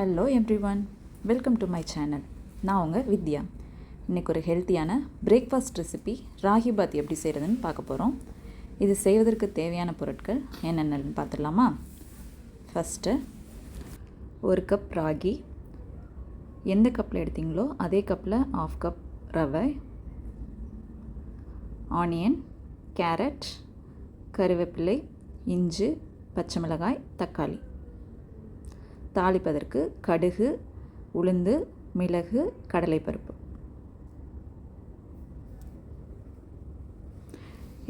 Hello everyone welcome to my channel நான் உங்கள் வித்யா. இன்றைக்கி ஒரு ஹெல்த்தியான பிரேக்ஃபாஸ்ட் ரெசிபி ராகி பாத் எப்படி செய்கிறதுன்னு பார்க்க போகிறோம் இது செய்வதற்கு தேவையான பொருட்கள் என்னென்னு பார்த்துடலாமா? ஃபஸ்ட்டு ஒரு கப் ராகி. எந்த கப்பில் எடுத்தீங்களோ அதே கப்பில் ஆஃப் கப் ரவை ஆனியன் கேரட் கருவேப்பிலை இஞ்சி பச்சை மிளகாய் தக்காளி. தாளிப்பதற்கு கடுகு உளுந்து மிளகு கடலைப்பருப்பு.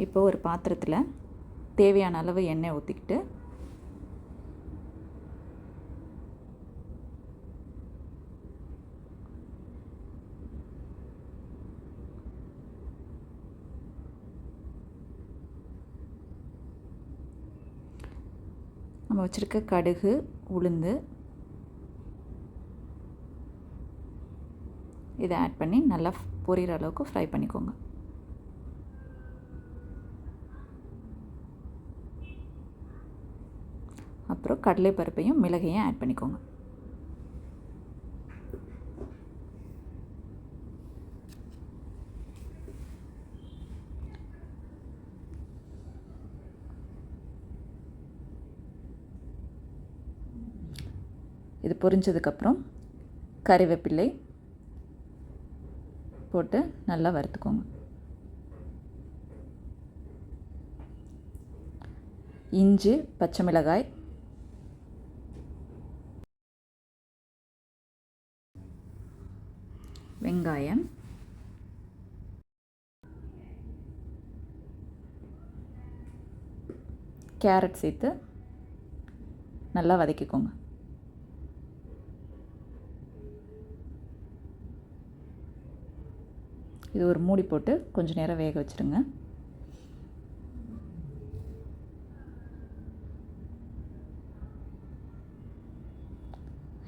இப்போ ஒரு பாத்திரத்தில் தேவையான அளவு எண்ணெய் ஊற்றிக்கிட்டு நம்ம வச்சுருக்க கடுகு உளுந்து. இதை ஆட் பண்ணி நல்லா பொரியிற அளவுக்கு ஃப்ரை பண்ணிக்கோங்க. அப்புறம் கடலை பருப்பையும் மிளகையும் ஆட் பண்ணிக்கோங்க. இது பொரிஞ்சதுக்கப்புறம் கறிவேப்பிள்ளை போட்டு நல்லா வறுத்துக்கோங்க. இஞ்சி பச்சை மிளகாய். வெங்காயம். கேரட் சேர்த்து நல்லா வதக்கிக்கோங்க. இது ஒரு மூடி போட்டு கொஞ்சம் நேரம் வேக வச்சுருங்க.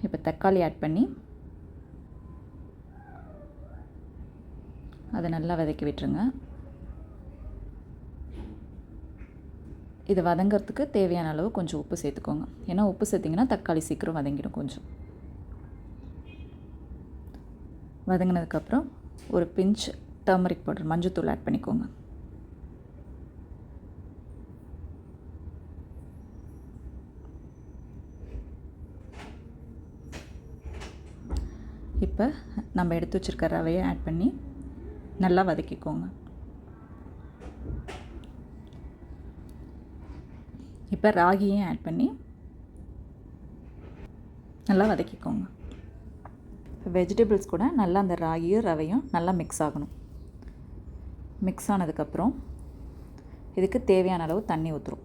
இப்போ தக்காளி ஆட் பண்ணி அதை நல்லா வதக்கி விட்டுருங்க. இது வதங்கிறதுக்கு தேவையான அளவு கொஞ்சம் உப்பு சேர்த்துக்கோங்க. ஏன்னா உப்பு சேர்த்திங்கன்னா தக்காளி சீக்கிரம் வதங்கிடும் கொஞ்சம். வதங்கினதுக்கப்புறம் ஒரு பிஞ்ச் டர்மரிக் பவுடர் மஞ்சத்தூள் ஆட் பண்ணிக்கோங்க. இப்போ நம்ம எடுத்து வச்சுருக்க ரவையை ஆட் பண்ணி நல்லா வதக்கிக்கோங்க. இப்போ ராகியும் ஆட் பண்ணி நல்லா வதக்கிக்கோங்க. வெஜிடபிள்ஸ் கூட நல்லா அந்த ராகியும் ரவையும் நல்லா மிக்ஸ் ஆகணும். மிக்ஸ் ஆனதுக்கப்புறம் இதுக்கு தேவையான அளவு தண்ணி ஊற்றுரும்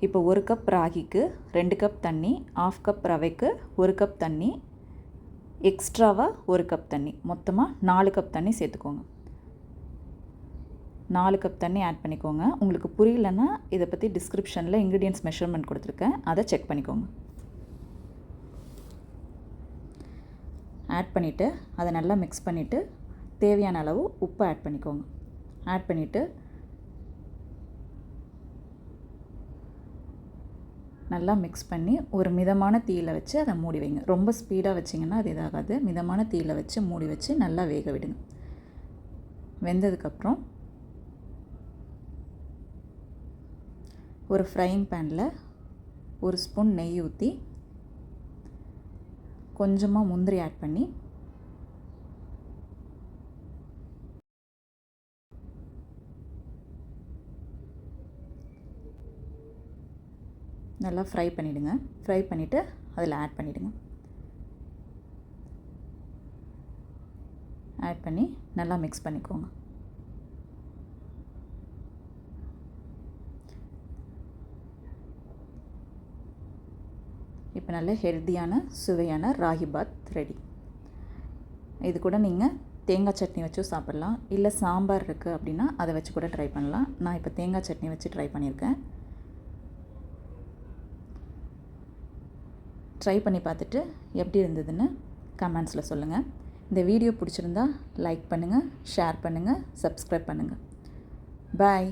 இப்போ ஒரு கப் ராகிக்கு ரெண்டு கப் தண்ணி ஆஃப் கப் ரவைக்கு ஒரு கப் தண்ணி எக்ஸ்ட்ராவாக ஒரு கப் தண்ணி. மொத்தமாக நாலு கப் தண்ணி சேர்த்துக்கோங்க. நாலு கப் தண்ணி ஆட் பண்ணிக்கோங்க. உங்களுக்கு புரியலன்னா இதை பற்றி டிஸ்கிரிப்ஷனில் இன்க்ரீடியன்ஸ் மெஷர்மெண்ட் கொடுத்துருக்கேன். அதை செக் பண்ணிக்கோங்க. ஆட் பண்ணிவிட்டு அதை நல்லா மிக்ஸ் பண்ணிவிட்டு தேவையான அளவு உப்பு ஆட் பண்ணிக்கோங்க. ஆட் பண்ணிவிட்டு நல்லா மிக்ஸ் பண்ணி ஒரு மிதமான தீயில் வச்சு அதை மூடி வைங்க. ரொம்ப ஸ்பீடாக வச்சிங்கன்னா அது இதாகாது. மிதமான தீயில் வச்சு மூடி வச்சு நல்லா வேக விடுங்க. வெந்ததுக்கப்புறம் ஒரு ஃப்ரைங் பேனில் ஒரு ஸ்பூன் நெய் ஊற்றி கொஞ்சமாக முந்திரி ஆட் பண்ணி நல்லா ஃப்ரை பண்ணிவிடுங்க ஃப்ரை பண்ணிவிட்டு அதில் ஆட் பண்ணிவிடுங்க ஆட் பண்ணி நல்லா மிக்ஸ் பண்ணிக்கோங்க. இப்போ நல்ல ஹெல்த்தியான சுவையான ராகி பாத் ரெடி. இது கூட நீங்கள் தேங்காய் சட்னி வச்சும் சாப்பிட்லாம். இல்லை சாம்பார் இருக்குது அப்படின்னா அதை வச்சு கூட ட்ரை பண்ணலாம். நான் இப்போ தேங்காய் சட்னி வச்சு ட்ரை பண்ணியிருக்கேன். ட்ரை பண்ணி பார்த்துட்டு எப்படி இருந்ததுன்னு கமெண்ட்ஸில் சொல்லுங்கள் இந்த வீடியோ பிடிச்சிருந்தா லைக் பண்ணுங்கள் ஷேர் பண்ணுங்கள் சப்ஸ்கிரைப் பண்ணுங்கள் பாய்